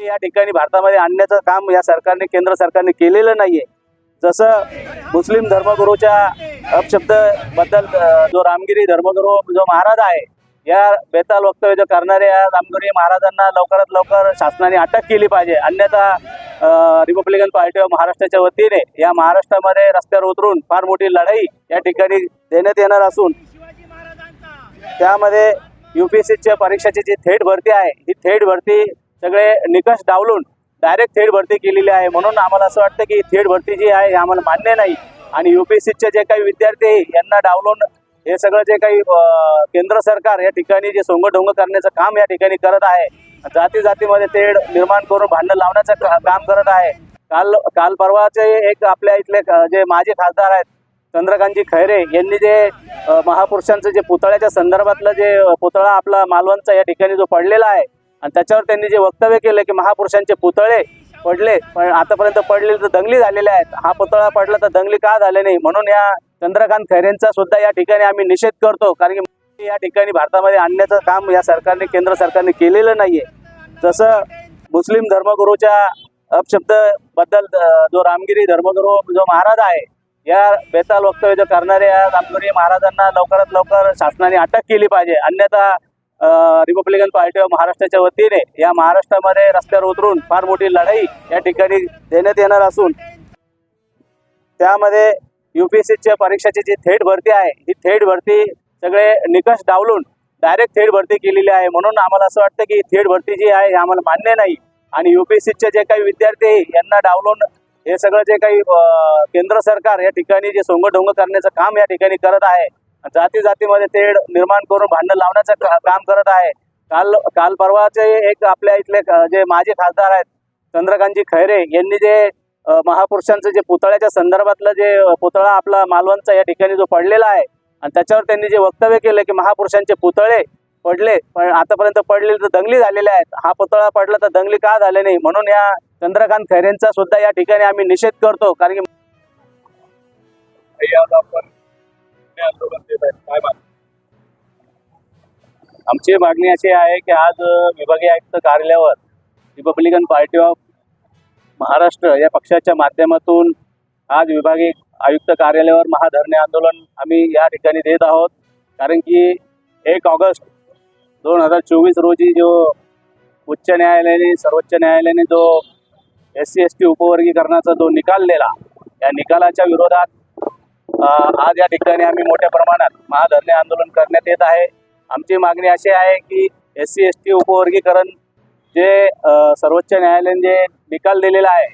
या ठिकाणी भारतामध्ये आणण्याचं काम या सरकारने केंद्र सरकारने केलेलं नाहीये. जसं मुस्लिम धर्मगुरूच्या अपशब्दबद्दल जो रामगिरी धर्मगुरू जो महाराज आहे या बेताल वक्तव्य जो करणाऱ्या रामगिरी महाराजांना लवकरात लवकर शासनाने अटक केली पाहिजे. अन्यथा रिपब्लिकन पार्टी ऑफ महाराष्ट्राच्या वतीने या महाराष्ट्रामध्ये रस्त्यावर उतरून फार मोठी लढाई या ठिकाणी देण्यात येणार असून त्यामध्ये युपीएससीच्या परीक्षेची जी थेट भरती आहे ही थेट भरती सगळे निकष डावलून डायरेक्ट थेट भरती केलेली आहे. म्हणून आम्हाला असं वाटतं की थेट भरती जी आहे आम्हाला मान्य नाही. आणि युपीएससीचे जे काही विद्यार्थी आहे, यांना डावलून हे सगळं जे काही केंद्र सरकार या ठिकाणी जे सोंगढोंग करण्याचं काम या ठिकाणी करत आहे जाती जातीमध्ये तेढ निर्माण करून भांडण लावण्याचं का- काम करत आहे. काल काल परवाचे एक आपल्या इथले जे माजी खासदार आहेत चंद्रकांतजी खैरे यांनी जे महापुरुषांचं जे पुतळ्याच्या संदर्भातलं जे पुतळा आपला मालवणचा या ठिकाणी जो पडलेला आहे आणि त्याच्यावर त्यांनी जे वक्तव्य केलं की महापुरुषांचे पुतळे पडले पण आतापर्यंत पडले तर दंगली झालेल्या आहेत. हा पुतळा पडला तर दंगली का झाले नाही? म्हणून या चंद्रकांत खैरेंचा सुद्धा या ठिकाणी आम्ही निषेध करतो कारण की या ठिकाणी भारतामध्ये आणण्याचं काम या सरकारने केंद्र सरकारने केलेलं नाहीये. जसं मुस्लिम धर्मगुरूच्या अपशब्दबद्दल जो रामगिरी धर्मगुरू जो महाराज आहे या बेताल वक्तव्य जो करणाऱ्या रामगिरी महाराजांना लवकरात लवकर शासनाने अटक केली पाहिजे. अन्यथा रिपब्लिकन पार्टी ऑफ महाराष्ट्राच्या वतीने या महाराष्ट्रामध्ये रस्त्यावर उतरून फार मोठी लढाई या ठिकाणी देण्यात येणार असून त्यामध्ये युपीएससीच्या परीक्षेची जी थेट भरती आहे ही थेट भरती सगळे निकष डावलून डायरेक्ट थेट भरती केलेली आहे. म्हणून आम्हाला असं वाटतं की थेट भरती जी आहे हे आम्हाला मान्य नाही. आणि युपीएससीचे जे काही विद्यार्थी आहे, यांना डावलून हे सगळं जे काही केंद्र सरकार या ठिकाणी जे सोंगढोंग करण्याचं काम या ठिकाणी करत आहे जाती जातीमध्ये तेढ निर्माण करून भांडण लावण्याचं का- काम करत आहे. काल काल परवाचे एक आपल्या इथले जे माजी खासदार आहेत चंद्रकांतजी खैरे यांनी जे महापुरुषांचं जे पुतळ्याच्या संदर्भातलं जे पुतळा आपला मालवणचा या ठिकाणी जो पडलेला आहे आणि त्याच्यावर त्यांनी जे वक्तव्य केलं की महापुरुषांचे पुतळे पडले पण आतापर्यंत पडले तर दंगली झालेल्या आहेत. हा पुतळा पडला तर दंगली का झाले नाही? म्हणून या चंद्रकांत खैरेंचा सुद्धा या ठिकाणी आम्ही निषेध करतो कारण की आंदोलन देत आहेत काय मागणी? आमची मागणी अशी आहे की आज विभागीय आयुक्त कार्यालयावर रिपब्लिकन पार्टी ऑफ महाराष्ट्र या पक्षाच्या माध्यमातून आज विभागीय आयुक्त कार्यालयावर महाधरणे आंदोलन आम्ही या ठिकाणी देत आहोत कारण की एक ऑगस्ट दोन हजार चोवीस रोजी जो उच्च न्यायालयाने सर्वोच्च न्यायालयाने जो एस सी एस टी उपवर्गीकरणाचा जो निकाल दिला या निकालाच्या विरोधात आज या ठिकाणी आम्ही मोठ्या प्रमाणात महाधरणे आंदोलन करण्यात येत आहे. आमची मागणी अशी आहे की एस सी एस टी उपवर्गीकरण जे सर्वोच्च न्यायालयाने जे निकाल दिलेला आहे